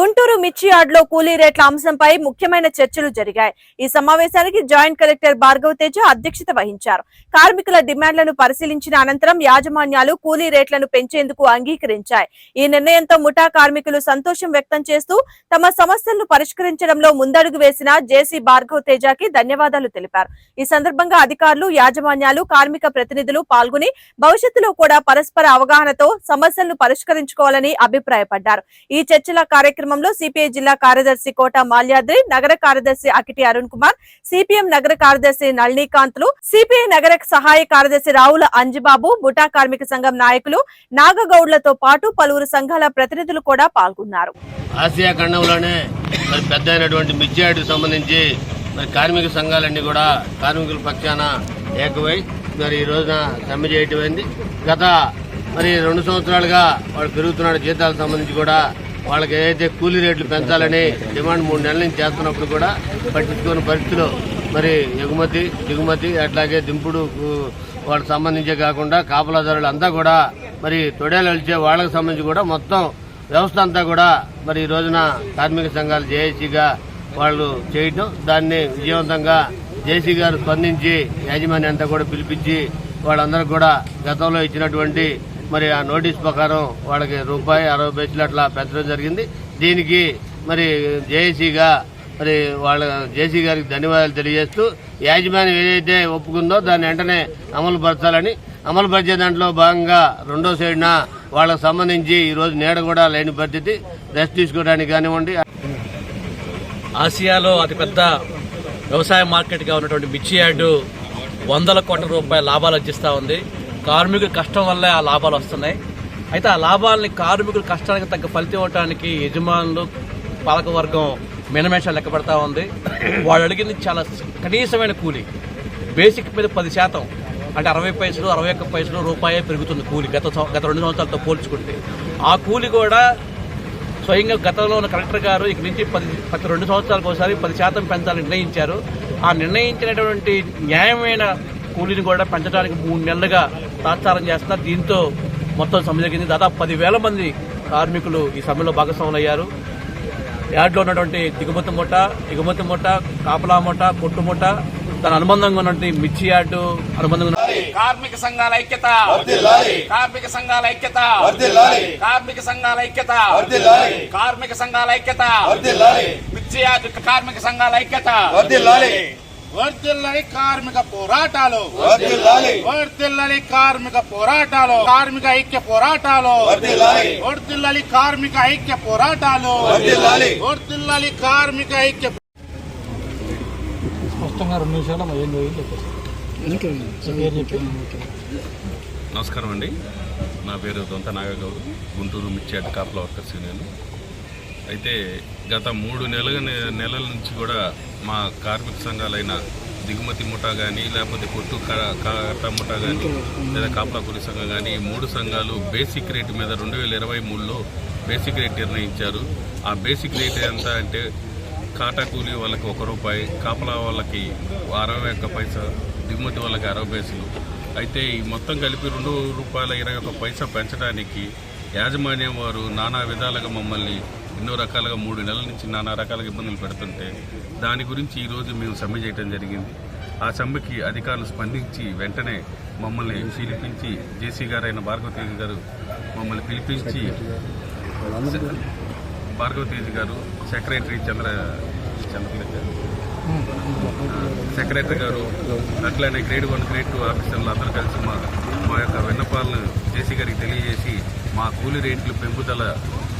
గుంటూరు మిర్చి యార్డ్లో కూలీ రేట్ల అంశంపై ముఖ్యమైన చర్చలు జరిగాయి. ఈ సమావేశానికి జాయింట్ కలెక్టర్ భార్గవతేజ అధ్యక్షత వహించారు. కార్మికుల డిమాండ్లను పరిశీలించిన అనంతరం యాజమాన్యాలు కూలీ రేట్లను పెంచేందుకు అంగీకరించాయి. ఈ నిర్ణయంతో ముఠా కార్మికులు సంతోషం వ్యక్తం చేస్తూ తమ సమస్యలను పరిష్కరించడంలో ముందడుగు వేసిన జేసీ భార్గవ్ తేజకి ధన్యవాదాలు తెలిపారు. ఈ సందర్భంగా అధికారులు యాజమాన్యాలు కార్మిక ప్రతినిధులు పాల్గొని భవిష్యత్తులో కూడా పరస్పర అవగాహనతో సమస్యలను పరిష్కరించుకోవాలని అభిప్రాయపడ్డారు. ఈ చర్చల కార్యక్రమం కార్యక్రమంలో సిపిఐ జిల్లా కార్యదర్శి కోట మాల్యాద్రి నగర కార్యదర్శి అకిటి అరుణ్ కుమార్ సిపిఎం నగర కార్యదర్శి నళినీకాంత్లు సిపిఐ నగర సహాయ కార్యదర్శి రావుల అంజిబాబు ముఠా కార్మిక సంఘం నాయకులు నాగగౌడ్లతో పాటు పలువురు సంఘాల ప్రతినిధులు కూడా పాల్గొన్నారు. ఆసియా ఖండంలోనే మరి పెద్ద అయినటువంటి మిర్చియాడికి సంబంధించి మరి కార్మిక సంఘాలన్నీ కూడా కార్మికుల పక్షాన ఏకమై మరి ఈ రోజున సమ్మె చేయటమైంది. గత మరి రెండు సంవత్సరాలుగా వాళ్ళు పెరుగుతున్న జీతాలకు సంబంధించి కూడా వాళ్ళకి ఏదైతే కూలీ రేట్లు పెంచాలని డిమాండ్ మూడు నెలల నుంచి చేస్తున్నప్పుడు కూడా పట్టించుకున్న పరిస్థితిలో మరి ఎగుమతి దిగుమతి అట్లాగే దింపుడు వాళ్ళకి సంబంధించే కాకుండా కాపలాదారులు అంతా కూడా మరి తొడేలు వెళ్చే వాళ్ళకి సంబంధించి కూడా మొత్తం వ్యవస్థ అంతా కూడా మరి ఈ రోజున కార్మిక సంఘాలు జేఏసీగా వాళ్ళు చేయటం దాన్ని విజయవంతంగా జేసీ గారు స్పందించి యాజమాన్యం అంతా కూడా పిలిపించి వాళ్ళందరూ కూడా గతంలో ఇచ్చినటువంటి మరి ఆ నోటీస్ ప్రకారం వాళ్ళకి రూపాయి అరవై పైసలు అట్లా పెంచడం జరిగింది. దీనికి మరి జేఏసీగా మరి వాళ్ళ జేసీ గారికి ధన్యవాదాలు తెలియజేస్తూ యాజమాన్యం ఏదైతే ఒప్పుకుందో దాన్ని వెంటనే అమలు పరచాలని అమలు పరిచే దాంట్లో భాగంగా రెండో సైడ్న వాళ్ళకి సంబంధించి ఈరోజు నీడ కూడా లేని పరిస్థితి రెస్ట్ తీసుకోవడానికి కానివ్వండి. ఆసియాలో అతిపెద్ద వ్యవసాయ మార్కెట్గా ఉన్నటువంటి మిర్చి యార్డు వందల కోట్ల రూపాయల లాభాలు అందిస్తూ ఉంది. కార్మికుల కష్టం వల్ల ఆ లాభాలు వస్తున్నాయి. అయితే ఆ లాభాలని కార్మికుల కష్టానికి తగ్గ ఫలితం ఇవ్వడానికి యజమానులు పాలకవర్గం మినమేషాలు లెక్క పెడతా ఉంది. వాళ్ళు అడిగింది చాలా కనీసమైన కూలి. బేసిక్ మీద పది శాతం అంటే అరవై పైసలు అరవై ఒక్క పైసలు రూపాయే పెరుగుతుంది కూలి గత గత రెండు సంవత్సరాలతో పోల్చుకుంటే. ఆ కూలి కూడా స్వయంగా గతంలో ఉన్న కలెక్టర్ గారు ఇక నుంచి పది ప్రతి రెండు సంవత్సరాలకు ఒకసారి పది శాతం పెంచాలని నిర్ణయించారు. ఆ నిర్ణయించినటువంటి న్యాయమైన కూలీని కూడా పెంచడానికి మూడు నెలలుగా తాత్సారం చేస్తున్నారు. దీంతో మొత్తం సమ్మె జరిగింది. దాదాపు పదివేల మంది కార్మికులు ఈ సమ్మెలో భాగస్వాములు అయ్యారు యార్డ్లో ఉన్నటువంటి దిగుమతి మూట ఎగుమతి మూట కాపలా మూట కొట్టు మూట దాని అనుబంధంగా ఉన్నటువంటి మిర్చి యార్డు అనుబంధంగా కార్మిక సంఘాల ఐక్యత. కార్మిక సంఘాల ఐక్యత. కార్మిక సంఘాల ఐక్యత. కార్మిక సంఘాల ఐక్యత. మిర్చి యార్డు కార్మిక సంఘాల ఐక్యత. వర్దిల్లని కార్మిక పోరాటాలు. వర్దిల్లని కార్మిక పోరాటాలు. కార్మిక ఐక్య పోరాటాలు. వర్దిల్లని కార్మిక ఐక్య పోరాటాలు. వర్దిల్లని కార్మిక ఐక్య స్పష్టంగా రెండు నిమిషాలు నమస్కారం అండి నా పేరు దొంత నాగగౌడ్. గుంటూరు మిర్చియాట కాపలా వర్కర్స్ యూనియన్. అయితే గత మూడు నెలల నెలల నుంచి కూడా మా కార్మిక సంఘాలైన దిగుమతి ముఠా కానీ లేకపోతే కొట్టు కా- కాటా ముఠా కానీ లేదా కాపలా కూలి సంఘం కానీ ఈ మూడు సంఘాలు బేసిక్ రేట్ మీద రెండు వేల ఇరవై మూడులో బేసిక్ రేట్ నిర్ణయించారు. ఆ బేసిక్ రేట్ ఎంత అంటే కాటా కూలీ వాళ్ళకి ఒక రూపాయి కాపలా వాళ్ళకి అరవై ఒక్క పైసా దిగుమతి వాళ్ళకి అరవై పైసలు. అయితే ఈ మొత్తం కలిపి రెండు రూపాయల ఇరవై ఒక్క పైసా పెంచడానికి యాజమాన్యం వారు నానా విధాలుగా మమ్మల్ని ఎన్నో రకాలుగా మూడు నెలల నుంచి నానా రకాలుగా ఇబ్బందులు పెడుతుంటే దాని గురించి ఈరోజు మేము సమ్మె చేయడం జరిగింది. ఆ సమ్మెకి అధికారులు స్పందించి వెంటనే మమ్మల్ని పిలిపించి జేసీ గారైన భార్గవతేజ గారు మమ్మల్ని పిలిపించి భార్గవతేజ్ గారు సెక్రటరీ చంద్ర చంద్రలేఖ సెక్రటరీ గారు అట్లనే గ్రేడ్ వన్ గ్రేడ్ టూ ఆఫీసర్లు అందరూ కలిసి మా మా యొక్క విన్నపాలను జేసీ గారికి తెలియజేసి మా కూలీ రేట్లు పెంపుదల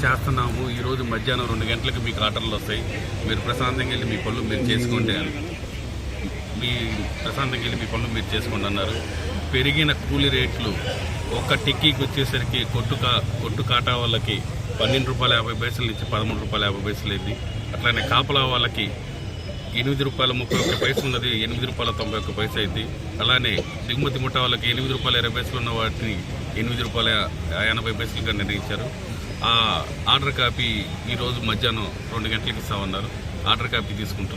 చేస్తున్నాము. ఈరోజు మధ్యాహ్నం రెండు గంటలకు మీకు ఆర్డర్లు వస్తాయి. మీరు ప్రశాంతంగా వెళ్ళి మీ పనులు మీరు చేసుకోండి మీ ప్రశాంతంగా వెళ్ళి మీ పనులు మీరు చేసుకోండి అన్నారు. పెరిగిన కూలీ రేట్లు ఒక టిక్కీకి వచ్చేసరికి కొట్టు కా కొట్టు కాటా వాళ్ళకి పన్నెండు రూపాయల యాభై పైసలు నుంచి పదమూడు రూపాయల యాభై పైసలు అయింది. అట్లానే కాపలా వాళ్ళకి ఎనిమిది రూపాయల ముప్పై ఒక్క పైసలు ఉన్నది ఎనిమిది రూపాయల తొంభై ఒక్క పైస అయింది. అలానే దిగుమతి ముఠా వాళ్ళకి ఎనిమిది రూపాయల ఇరవై పైసలు ఉన్న వాటిని ఎనిమిది రూపాయల ఎనభై పైసలుగా నిర్ణయించారు. ఆర్డర్ కాపీ ఈరోజు మధ్యాహ్నం రెండు గంటలకు ఇస్తామన్నారు. ఆర్డర్ కాపీ తీసుకుంటున్నాం.